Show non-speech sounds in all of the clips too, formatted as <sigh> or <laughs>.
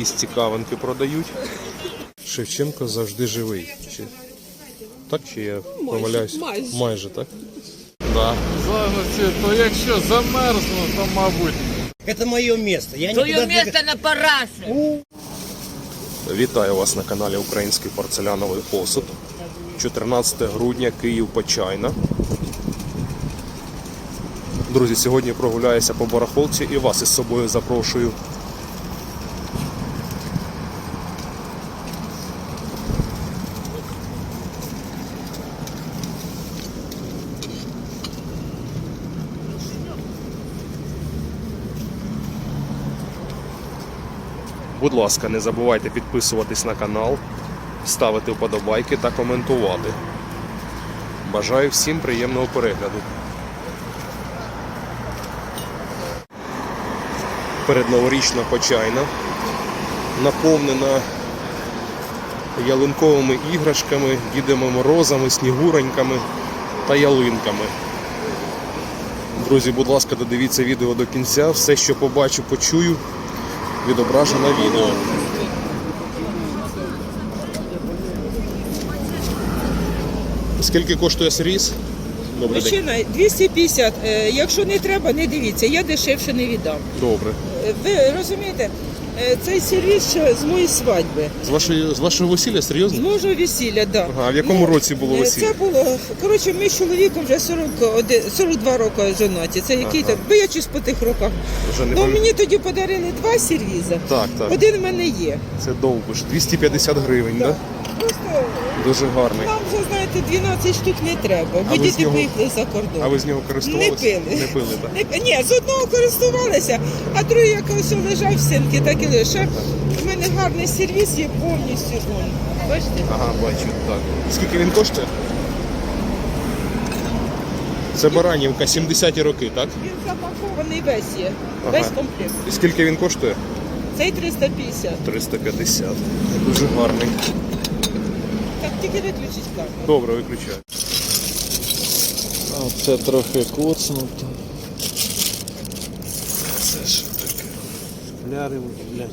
Якісь цікавинки продають. Шевченко завжди живий. Чи... Так чи я помиляюсь? майже. майже так? Да. Загості, то якщо замерзну, то мабуть. Это мое место. Я Твое никуда место на параше. Вітаю вас на каналі Український порцеляновий посуд. 14 грудня, Київ Почайна. Друзі, сьогодні прогуляюся по барахолці і вас із собою запрошую. Будь ласка, не забувайте підписуватись на канал, ставити вподобайки та коментувати. Бажаю всім приємного перегляду. Передноворічна почайна, наповнена ялинковими іграшками, дідами морозами, снігуроньками та ялинками. Друзі, будь ласка, додивіться відео до кінця. Все, що побачу, почую, відображу на відео. Скільки коштує сріз? Добрий день. Мужчина, 250. Е, Якщо не треба, не дивіться. Я дешевше не віддам. Добре. Е, Ви розумієте, цей сервіс ще з моєї свадьби. З вашої з вашого весілля З серйозно? мого весілля, да. Ага, а в якому році було е, весілля? Це було, коротше, ми з чоловіком вже 41, 42 роки жонаті. Це який Ага. там, боячись по тих роках. Вже не Ну, пам'ятаю. мені тоді подарили два сервіза. Так, так. Один в мене є. Це довго ж. 250 гривень, так? Так. Просто Дуже гарний. нам вже, знаєте, 12 штук не треба, бо ви з діти нього- виїхали за кордон. А ви з нього користувалися? Не пили. Не пили, так? Не- Ні, з одного користувалися, а другий як ось лежав в синки, так і лише. У мене гарний сервіс є повністю. вон. Бачите? Ага, бачу, так. Скільки він коштує? Це Баранівка, 70-ті роки, так? Він запакований весь є. Ага. Весь комплект. І скільки він коштує? Цей 350. 350. Дуже гарний. Тільки виключіть камеру. Добре, виключаю. А це трохи коцнуто. Це що таке? Ляри, блядь.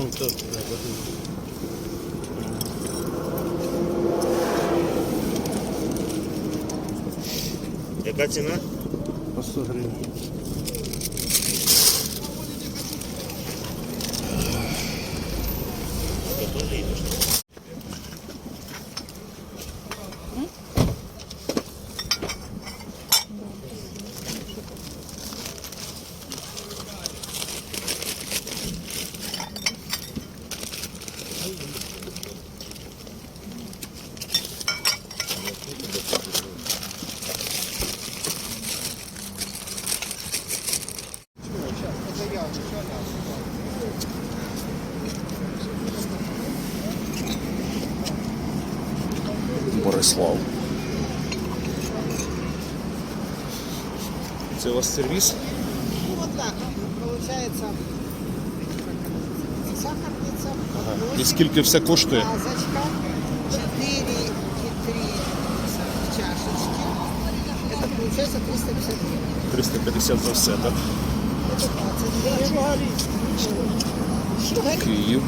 Он тот, да, Яка ціна? По 100 гривень. Борислав. Це у вас сервіс? Ну вот так, получается сахарница, І скільки все коштує? вазочка, 4 и 3 чашечки. Это получается 350 гривен. 350 за все, так? Это 20 гривен. Что говорит? Київ.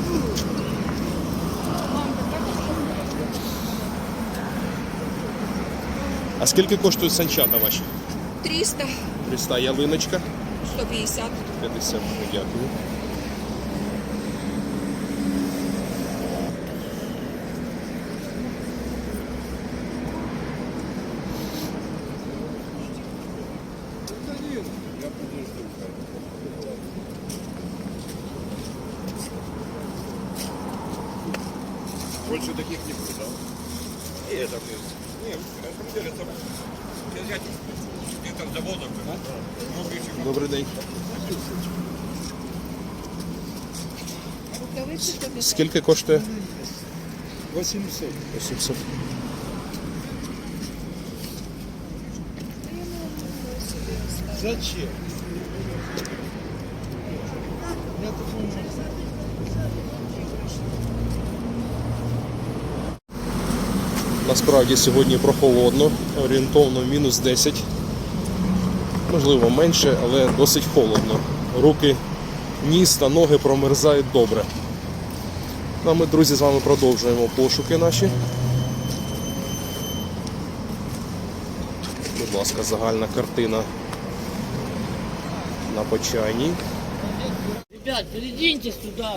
А скільки коштують санчата ваші? 300, 300 ялиночка. 150. 50, дякую. Больше таких не будет, да? И это, Добрый день. Сколько коштує? 800. 800. Зачем? Насправді сьогодні прохолодно, орієнтовно мінус 10. Можливо менше, але досить холодно. Руки, ніс та ноги промерзають добре. Ну, А ми, друзі, з вами продовжуємо пошуки наші. Будь ласка, загальна картина на почайній. Ребят, передвиньтесь туда.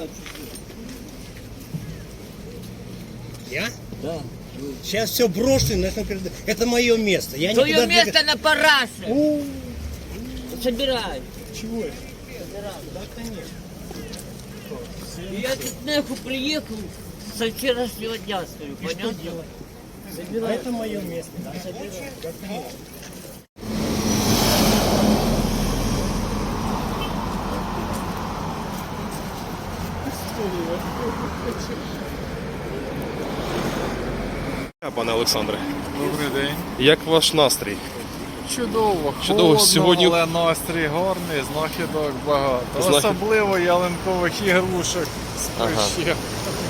Я? Да. Сейчас все брошу, на этом перед- это мое место. Я Твое никуда место на параше. Собирай. Чего? Да, конечно. Я тут нахуй приехал со вчерашнего дня стою, понятно? Собирай. Это мое место. Да? Пане Олександре, Добрий день. як ваш настрій? Чудово, Чудово, холодно, сьогодні- але настрій гарний, знахідок багато. Знахід- Особливо ялинкових ігрушок з Ага.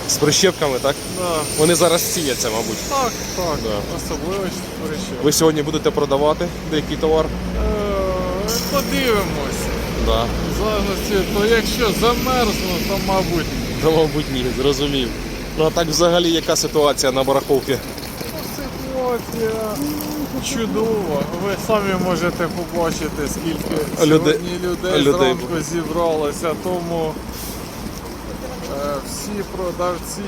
З прищепками, так? Да. Вони зараз ціняться, мабуть. Так, так, Да. особливо з прищеп. Ви сьогодні будете продавати деякий товар? Е, Подивимось. Да. Залежності, то якщо замерзну, то мабуть. Та, мабуть, ні, зрозумів. Ну а так взагалі яка ситуація на барахолці? Ситуація чудова. Ви самі можете побачити, скільки сьогодні людей, людей зранку зібралося, тому е, всі продавці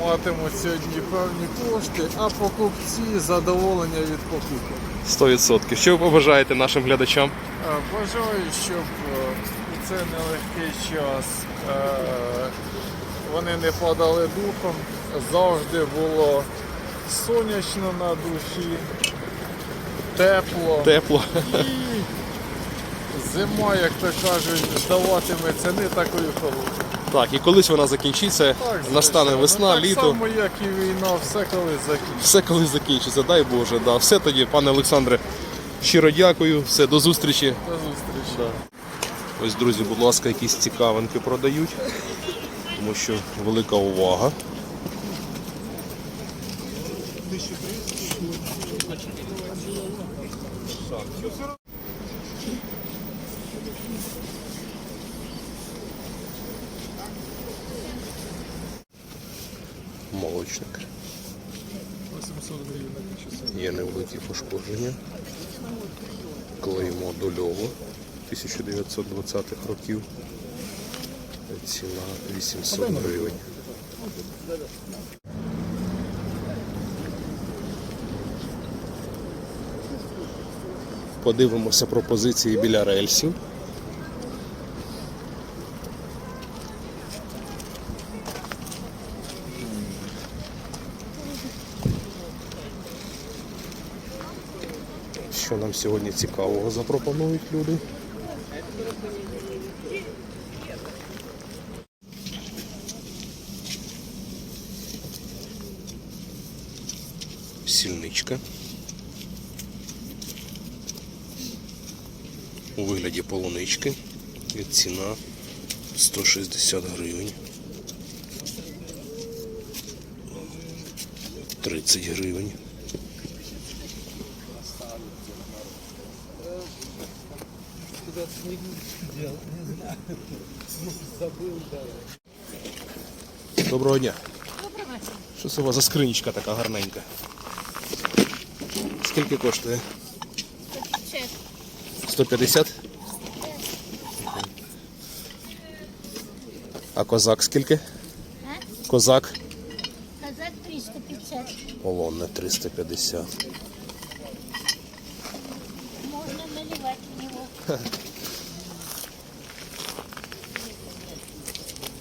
матимуть сьогодні певні кошти, а покупці задоволення від покупок. 100%. Що ви побажаєте нашим глядачам? Е, Бажаю, щоб е, у цей нелегкий час е, вони не падали духом, завжди було сонячно на душі, тепло. Тепло. І зима, як то кажуть, здаватиметься не такою холодною. Так, і колись вона закінчиться, Так, настане звичайно. весна, так літо. само, як і війна, все колись закінчиться. Все колись закінчиться, дай Боже. Да. Все тоді, пане Олександре, щиро дякую, все, до зустрічі. До зустрічі. Ось, друзі, будь ласка, якісь цікавинки продають, тому що велика увага. Молочник. 800 гривень. Є невеликі пошкодження. Клеймо дольово 1920-х років. Ціна 800 гривень. Подивимося пропозиції біля рельсів. Що нам сьогодні цікавого запропонують люди? Сільничка. У вигляді полунички. І ціна 160 гривень. 30 гривень. Доброго дня. Доброго. Що це у вас за скринічка така гарненька? Скільки коштує? 150? А козак скільки? Козак? Казак 350. Полонне 350. Можно наливать в него.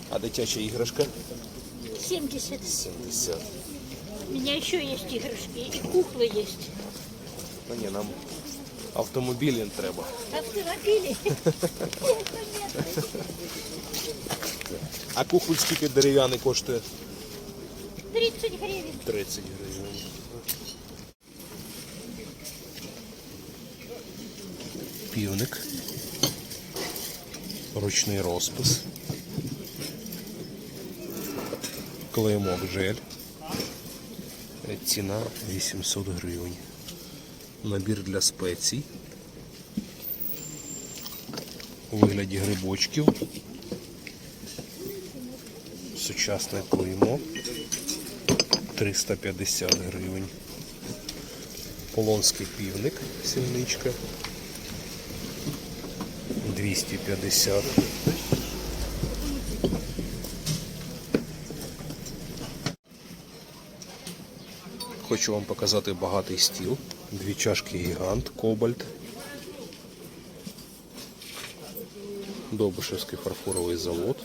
А дитяча іграшка? 70. 70. У меня еще есть игрушки. И куклы есть. Ну ні, нам автомобілі треба. Автомобили. А кухоль скільки дерев'яний коштує? 30 гривен. 30 гривень. півник. Ручний розпис. Клеймок жель. Ціна 800 гривень. Набір для спецій. У вигляді грибочків. Сучасне клеймо. 350 гривень. Полонський півник, сільничка. 250. Хочу вам показати багатий стіл. Дві чашки гігант, кобальт. Довбишевський фарфоровий завод.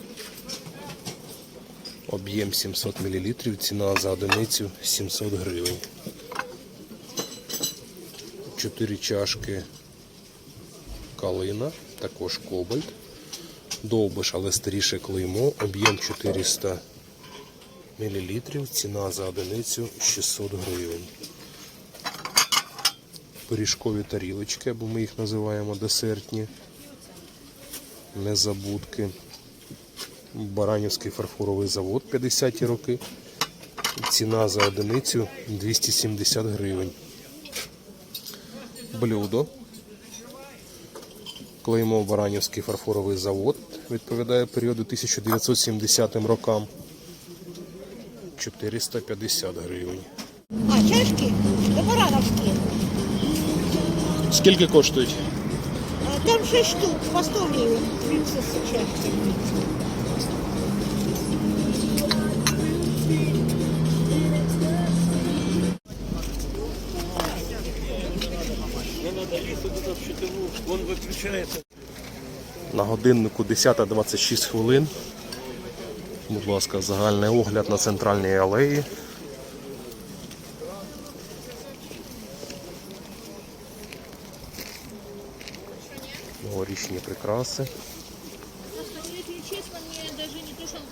Об'єм 700 мл, ціна за одиницю 700 гривень. Чотири чашки калина, також кобальт. Довбиш, але старіше клеймо, об'єм 400 мл, ціна за одиницю 600 гривень. Пиріжкові тарілочки, або ми їх називаємо десертні. Незабудки. Баранівський фарфоровий завод 50-ті роки. Ціна за одиницю 270 гривень. Блюдо. Клеймо Баранівський фарфоровий завод. Відповідає періоду 1970 рокам. 450 гривень. А, чашки? Барановські. Скільки коштують? Там 6 штук, по 100 гривень. Принцесса чашки. Он выключается. На годиннику 10.26 хвилин. Будь ласка, загальний огляд на центральній алеї. Новорічні прикраси. Если честно, мне даже не то, что он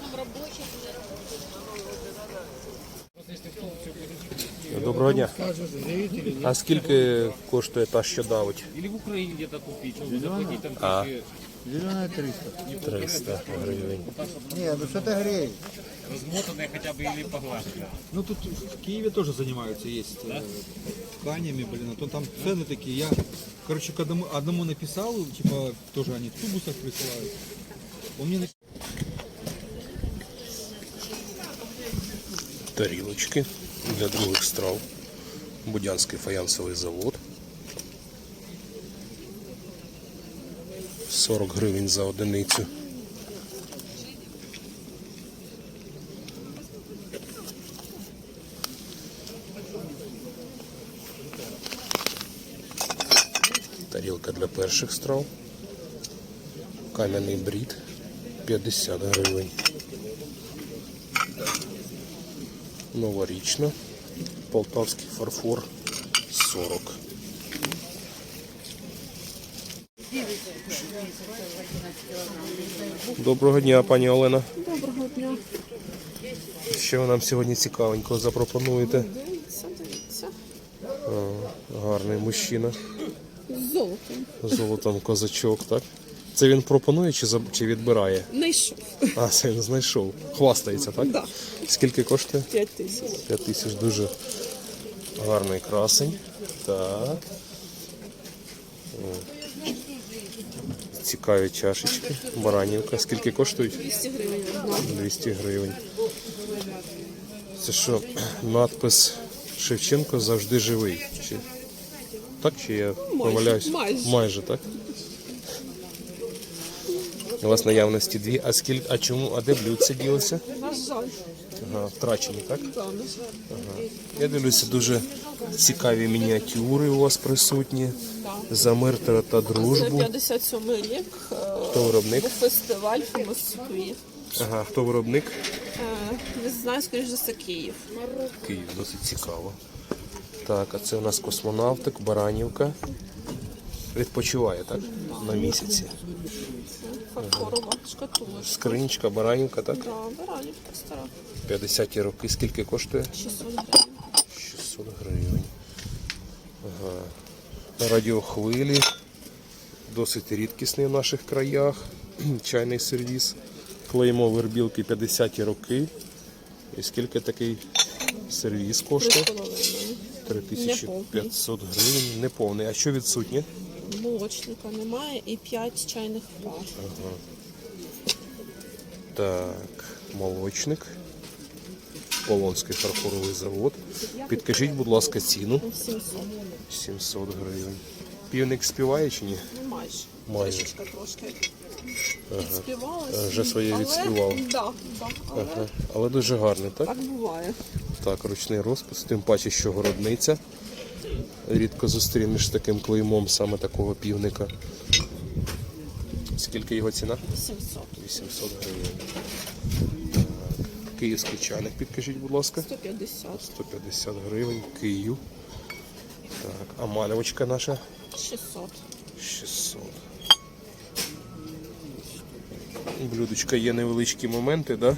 там рабочий, Доброго дня. А скільки коштує та, що давить? Или в Украине где-то купить, заплатить там А. тысячи Зеленая 300. 300 гривень. Не, ну что-то греет. размотанные хотя бы или поглаженные. Ну тут в Киеве тоже занимаются, есть э, тканями, блин, а то там цены такие. Я, короче, к одному, одному написал, типа, тоже они в тубусах присылают. Он мне написал. Тарілочки для других страв. Будянський фаянсовий завод. 40 гривень за одиницю. Перших страв. Кам'яний брід 50 гривень. Новорічна. Полтавський фарфор 40. Доброго дня, пані Олена. Доброго дня. Що ви нам сьогодні цікавенького запропонуєте? Дивіться, дивіться. Гарний мужчина. Золотом. Золотом козачок, так? Це він пропонує чи, за- чи відбирає? Найшов. А, це він знайшов. Хвастається, так? Да. Скільки коштує? 5 тисяч. 5 тисяч дуже гарний красень. Так. О. Цікаві чашечки. Баранівка. Скільки коштують? 200 гривень одна. 200 гривень. Це що, <clears throat> надпис Шевченко завжди живий. Чи... Так чи я помиляюсь? майже. майже, так? У вас наявності дві. А скільки, а чому, а де блюдце ділося? На жаль, Ага, втрачені, так? да, на жаль. Я дивлюся, дуже цікаві мініатюри у вас присутні. За мир та, та Це дружбу. 57 рік. е, Хто виробник? Був фестиваль в Москві. Ага, хто виробник? Е, Не знаю, скоріш за все, Київ. Київ, досить цікаво. Так, а це у нас космонавтик, Баранівка. Відпочиває, так? На місяці. Фарфорова шкатулочка. Скринічка, Баранівка, так? Да, баранівка стара. 50 роки. Скільки коштує? 600 гривень. 600 гривень. Ага. Радіохвилі. досить рідкісний в наших краях. <clears throat> Чайний сервіс. Клеймо вербілки 50-ті роки. І скільки такий сервіс коштує? 3500 гривень. Неповний. А що відсутнє? Молочника немає і 5 чайних пар. Так, молочник. Полонський фарфоровий завод. Підкажіть, будь ласка, ціну. 700. 700 гривень. Півник співає чи ні? Ну, майже. Майже. Трішечка трошки відспівалась. Вже своє Але- відспівав. Да, да, але Ага. Але дуже гарний, так? так буває. Так, ручний розпис, тим паче, що городниця. Рідко зустрінеш таким клеймом саме такого півника. Скільки його ціна? 700. 800 гривень. Київський чайник, підкажіть, будь ласка. 150. 150 гривень, Київ. Так, а мальовочка наша 600. 600. Блюдочка є невеличкі моменти, да?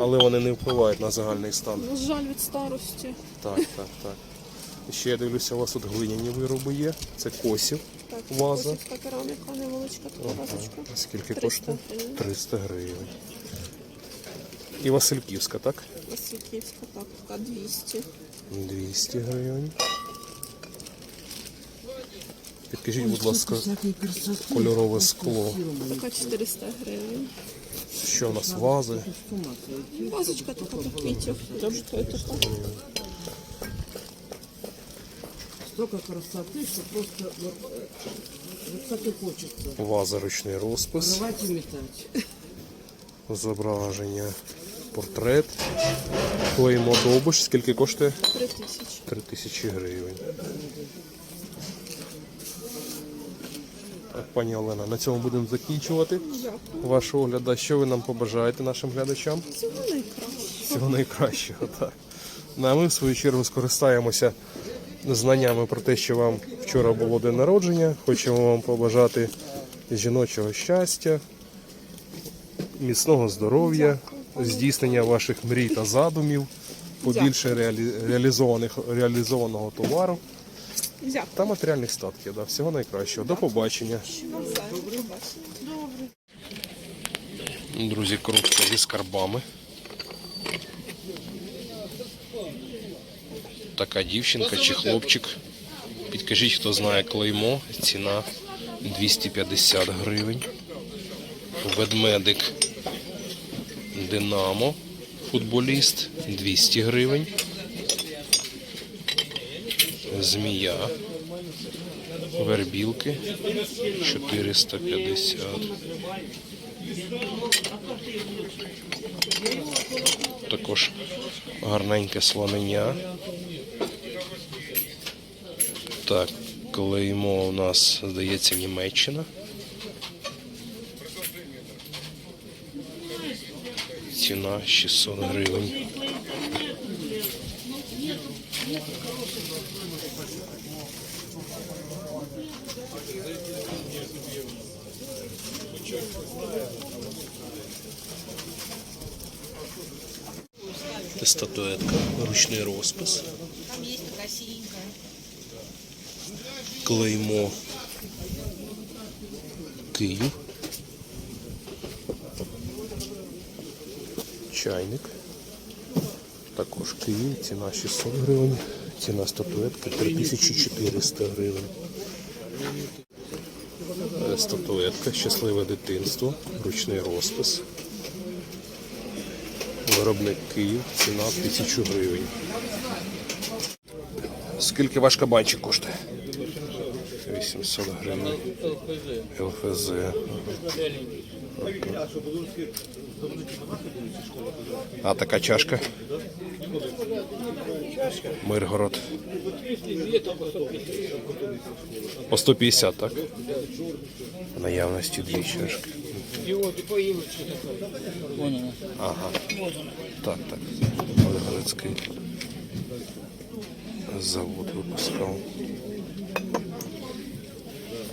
Але вони не впливають на загальний стан. На жаль, від старості. Так, так, так. Ще я дивлюся, у вас тут глиняні вироби є. Це косів. Так, Ваза. косівська кераміка, невеличка така вазочка. А Скільки 300 коштує? гривень. 300 гривень. І Васильківська, так? Васильківська, так, така 200. 200 гривень. Підкажіть, будь ласка, кольорове скло. Така 400 гривень. Що у нас вази? Вазочка така до квітів. Дуже така. Столько красоты, что просто вот, э, вот так и хочется. Ваза ручний розпис. Рвать и метать. Зображення. Портрет. Клеймо Довбиш. Скільки коштує? 3 тисячі. 3000 гривень. Так, пані Олена, на цьому будемо закінчувати. Ваш огляд. А що ви нам побажаєте нашим глядачам? Всього найкраще. Всього найкращого, так. Ну, а ми, в свою чергу, скористаємося знаннями про те, що вам вчора було день народження. Хочемо вам побажати жіночого щастя, міцного здоров'я, здійснення ваших мрій та задумів, побільше реалі... реалізованих... реалізованого товару Дякую. та матеріальних статків. Да. Всього найкращого. До побачення. Друзі, коробка зі скарбами. Така дівчинка чи хлопчик. Підкажіть, хто знає клеймо. Ціна 250 гривень. Ведмедик Динамо. Футболіст 200 гривень. Змія. Вербілки 450. Також гарненьке слонення. Так, клеймо у нас, здається, Німеччина. Ціна 600 гривень. Це статуетка, ручний розпис. Клеймо Київ. Чайник. Також Київ, ціна 600 гривень, ціна статуетки 3400 гривень. Е, Статуетка, щасливе дитинство, ручний розпис. Виробник Київ, ціна 1000 гривень. Скільки ваш кабанчик коштує? 800 гривень. ЛФЗ. А така чашка? Миргород. По 150, так? В наявності дві чашки. Ага. Так, так. Миргородський завод випускав.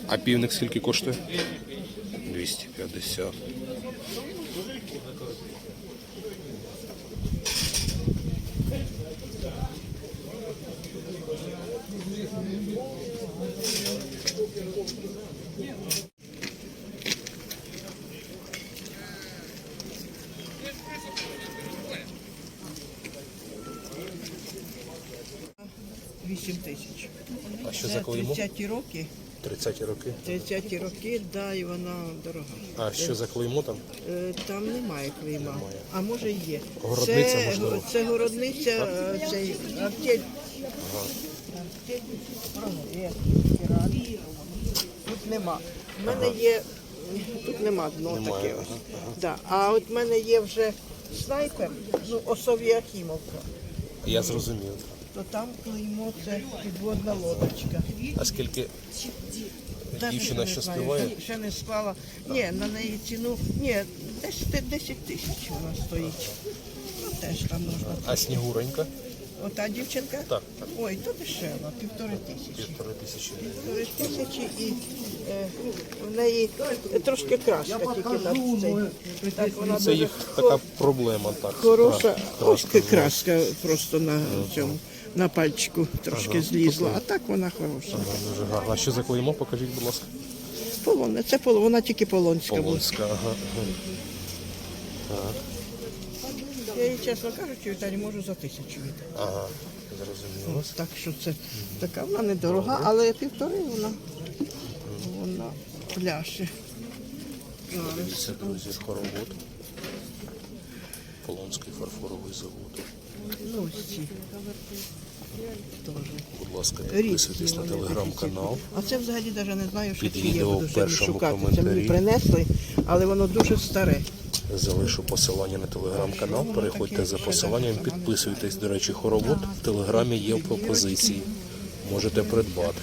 А півник скільки коштує? 250. 8 тисяч. А що за клеймо? 30 роки. 30 роки. 30 роки, да, і вона дорога. А що за клеймо там? Е, Там немає клейма, а може є. Городниця, це, можливо? Це городниця, е, цей артель. Артель. Тут нема. У мене є, тут нема дно Немає, таке. ага, ось. Да. А от в мене є вже снайпер, ну, Осові Акімовка. Я зрозумів. То там клеймо це підводна лодочка. А скільки дівчина ще співає? ще- Ще не склала. Ні, на неї ціну. Ні, десь те- 10 тисяч вона стоїть. Ну теж там можна. А снігуренька? Ота дівчинка? Так, так. Ой, то дешево, півтори тисячі. Півтори тисячі. Півтори тисячі і е, в неї трошки краска, тільки на цей. Так вона Це дуже їх така проблема, так. хороша. Трошки краска. краска просто на цьому. На пальчику трошки злізла, а так вона хороша. Дуже гарно. А що за клеймо? Покажіть, будь ласка. Полонне, це поло, вона тільки полонська була. Полонська, ага. ага. Я їй, чесно кажучи, Віталій, можу за тисячу віддати. Ага, зрозуміло. Ось так що це така вона недорога, але півтори вона. Вона пляше. Це, друзі, хоровод. Полонський фарфоровий завод. Ну, ці. Будь ласка, підписуйтесь на телеграм-канал. А це взагалі навіть не знаю, що Під це є, відео буду в сьогодні першому шукати. Це коментарі. мені принесли, але воно дуже старе. Залишу посилання на телеграм-канал. Переходьте за посиланням, підписуйтесь. До речі, хоровод в телеграмі є пропозиції. Можете придбати.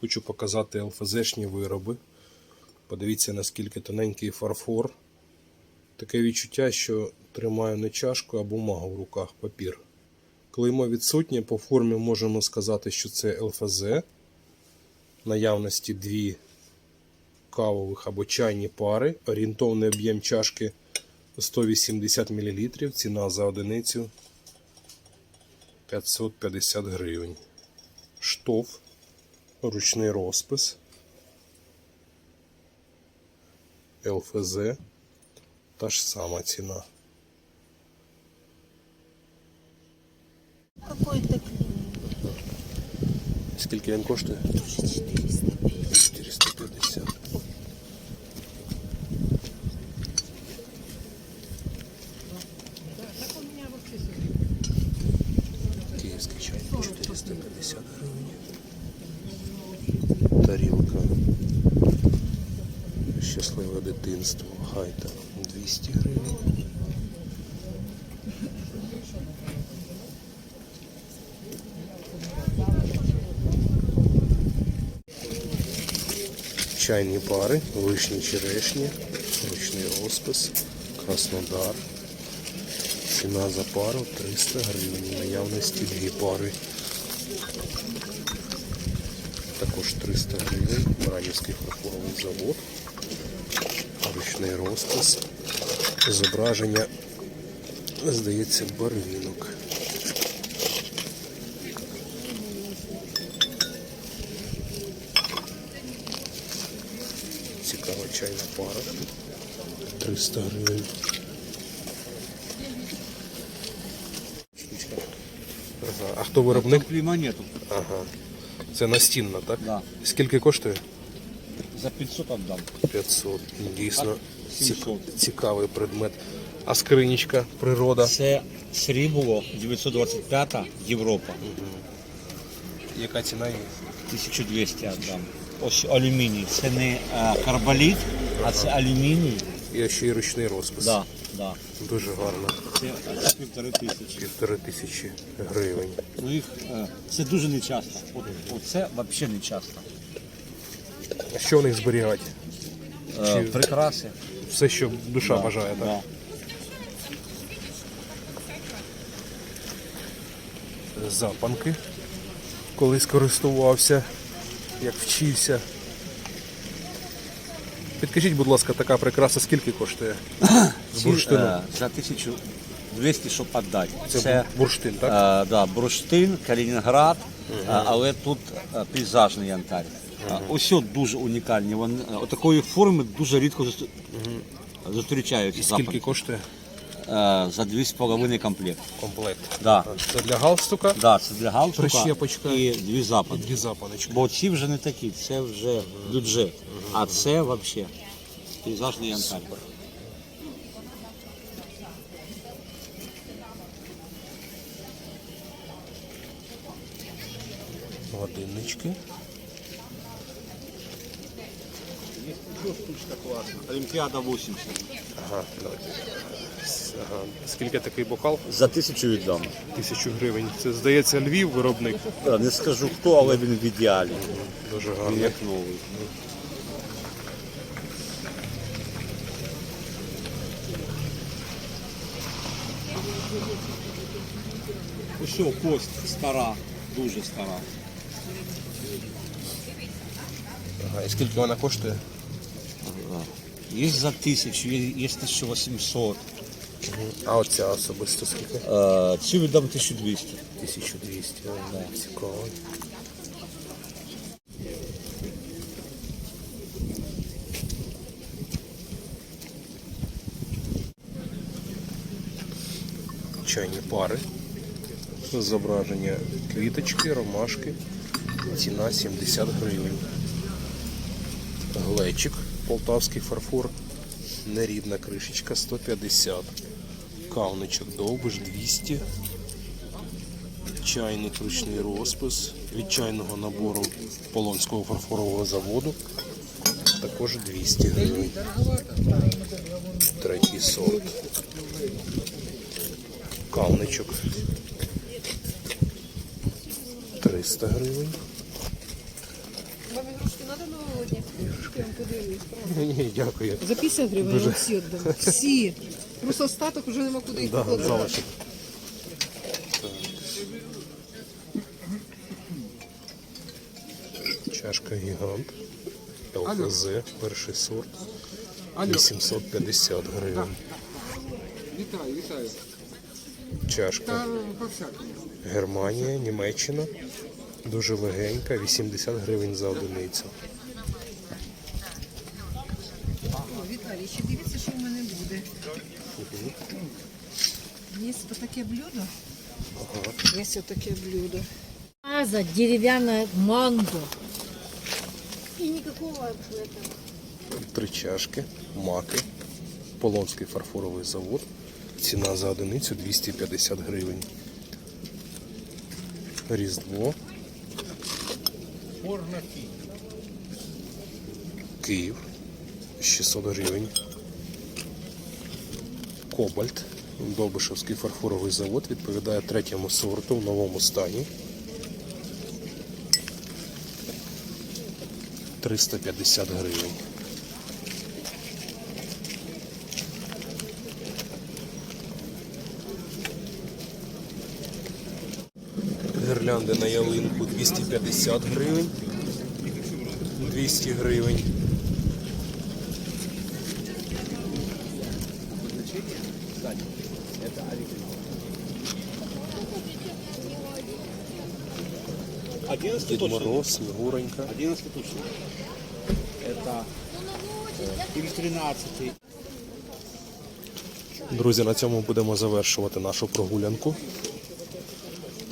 Хочу показати ЛФЗшні вироби. Подивіться, наскільки тоненький фарфор. Таке відчуття, що тримаю не чашку, а бумагу в руках, папір. Клеймо відсутнє, по формі можемо сказати, що це ЛФЗ. Наявності дві кавових або чайні пари. Орієнтовний об'єм чашки 180 мл. Ціна за одиницю 550 гривень. Штоф, ручний розпис. ЛФЗ. Та ж сама ціна. Какой-то Скільки він коштує? 450. Київський чай 450 гривень. Тарілка. Щасливе дитинство. Гайта 200 гривень. Чайні пари, вишні черешні, ручний розпис, Краснодар. Ціна за пару 300 гривень. Наявності дві пари. Також 300 гривень. Бранівський фарфоровий завод. Ручний розпис. Зображення, здається, барвінок. Чайна пара. 300 гривень. Ага. А хто виробник? Нету. Ага. Це настінна, так? Да. Скільки коштує? За 500 отдам. 500. Дійсно цік- цікавий предмет. А скринічка, природа. Це срібло 925 Європа. Яка ціна є? 1200 отдам. Ось алюміній. Це не е, карболіт, а це алюміній. І ще й ручний розпис. Да, да. Дуже гарно. Це е, півтори тисячі. Півтори тисячі гривень. Ну їх е, це дуже нечасто. От, оце взагалі не часто. А що в них зберігати? Е, прикраси. Все, що душа Да, бажає, так? да. Запанки. Колись користувався, як вчився. Підкажіть, будь ласка, така прикраса скільки коштує? З бурштину. е, за 1200, щоб віддати. Це, бурштин, так? Е, да, бурштин, Калінінград, е, але тут е, пейзажний янтарь. Е, Ось дуже унікальні. Вони такої форми дуже рідко зустрічаються. І скільки запахи. коштує? Е, за 2,5 комплект. Комплект. Да. Це для галстука. Да, це для галстука Прищепочка. і дві западки. Дві запаночки. Бо ці вже не такі, це вже бюджет. А це взагалі пейзажний янтарь. Годиннички. Олімпіада 80. Ага, давайте. Ага. Скільки такий бокал? За тисячу віддам. Тисячу гривень. Це здається Львів виробник. Е, Не скажу хто, але він в ідеалі. Дуже Він гарний. як новий. Ось що, кость стара, дуже стара. Ага. І скільки вона коштує? Є за тисячу, є, є 1800. А оця особисто скільки? Е, Цю віддам 1200. 1200. Ага, Цікаво. Чайні пари. Зображення квіточки, ромашки. Ціна 70 гривень. Глечик, полтавський фарфор. Нерідна кришечка 150. Кавничок довбиш 200 чайник ручний розпис від чайного набору Полонського фарфорового заводу. Також 200 гривень. Третій сорт. Кавничок. 300 гривень. Вам ігрушки треба новогодні? Я вам подивлюсь. <laughs> Ні, дякую. За 50 гривень я всі віддам. Всі. Просто остаток вже нема куди їх Да, покладати. залишок. Чашка гігант. ЛКЗ, перший сорт. 850 гривень. Вітаю, вітаю. Чашка. Германія, Німеччина. Дуже легенька, 80 гривень за одиницю. О, Віталій, ще дивіться, що в мене буде. Є таке блюдо. Є таке блюдо. Ваза деревянная манго. І ніякого этого. Три чашки, маки. Полонський фарфоровий завод. Ціна за одиницю 250 гривень. Різдво. Київ 600 гривень. Кобальт. Довбишевський фарфоровий завод відповідає третьому сорту в новому стані. 350 гривень. Гірлянди на ялинку 250 гривень. 200 гривень. Дід Мороз, Снігуренька. 11 точно. Это или 13. Друзі, на цьому будемо завершувати нашу прогулянку.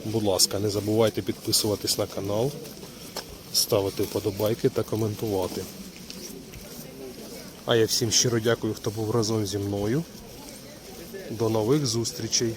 Будь ласка, не забувайте підписуватись на канал, ставити вподобайки та коментувати. А я всім щиро дякую, хто був разом зі мною. До нових зустрічей!